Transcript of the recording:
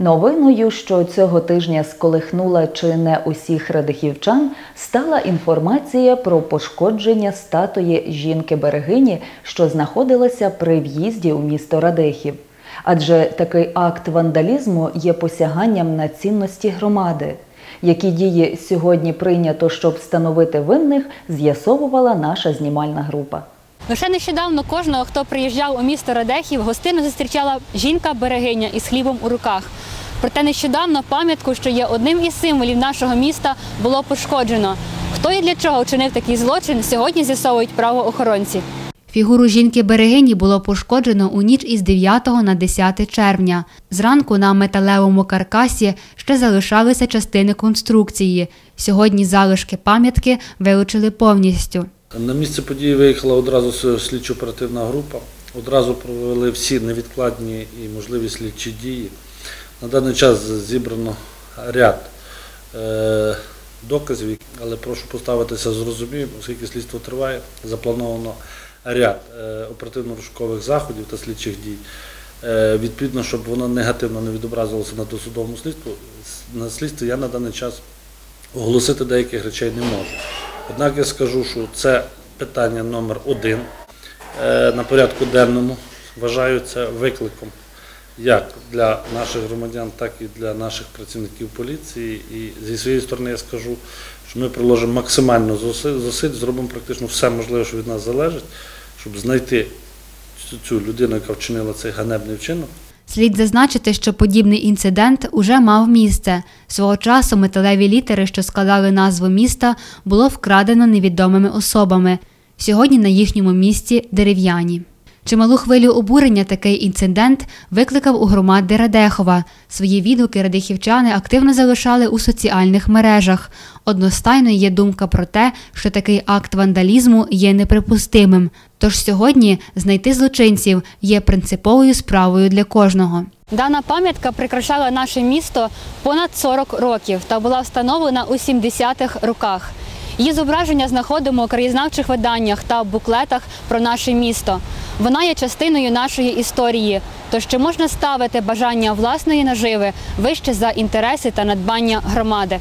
Новиною, що цього тижня сколихнула чи не усіх радихівчан, стала інформація про пошкодження статуї жінки-берегині, що знаходилася при в'їзді у місто Радехів. Адже такий акт вандалізму є посяганням на цінності громади. Які дії сьогодні прийнято, щоб встановити винних, з'ясовувала наша знімальна група. Лише нещодавно кожного, хто приїжджав у місто Радехів, гостину зустрічала жінка-берегиня із хлібом у руках. Проте нещодавно пам'ятку, що є одним із символів нашого міста, було пошкоджено. Хто і для чого вчинив такий злочин, сьогодні з'ясовують правоохоронці. Фігуру жінки-берегині було пошкоджено у ніч із 9 на 10 червня. Зранку на металевому каркасі ще залишалися частини конструкції. Сьогодні залишки пам'ятки вилучили повністю. На місце події виїхала одразу слідчо-оперативна група. Одразу провели всі невідкладні і можливі слідчі дії. На даний час зібрано ряд е, доказів, але прошу поставитися з розумінням, оскільки слідство триває, заплановано ряд е, оперативно-розшукових заходів та слідчих дій. Е, відповідно, щоб воно негативно не відобразилося на досудовому слідству, на слідстві я на даний час оголосити деяких речей не можу. Однак я скажу, що це питання номер один е, на порядку денному. Вважаю це викликом як для наших громадян, так і для наших працівників поліції. І зі своєї сторони я скажу, що ми приложимо максимально зусиль, зробимо практично все можливе, що від нас залежить, щоб знайти цю людину, яка вчинила цей ганебний вчинок. Слід зазначити, що подібний інцидент уже мав місце. Свого часу металеві літери, що складали назву міста, було вкрадено невідомими особами. Сьогодні на їхньому місці дерев'яні. Чималу хвилю обурення такий інцидент викликав у громади Радехова. Свої відгуки радихівчани активно залишали у соціальних мережах. Одностайно є думка про те, що такий акт вандалізму є неприпустимим. Тож сьогодні знайти злочинців є принциповою справою для кожного. Дана пам'ятка прикрашала наше місто понад 40 років та була встановлена у 70-х роках. Її зображення знаходимо у краєзнавчих виданнях та буклетах про наше місто. Вона є частиною нашої історії, тож чи можна ставити бажання власної наживи вище за інтереси та надбання громади.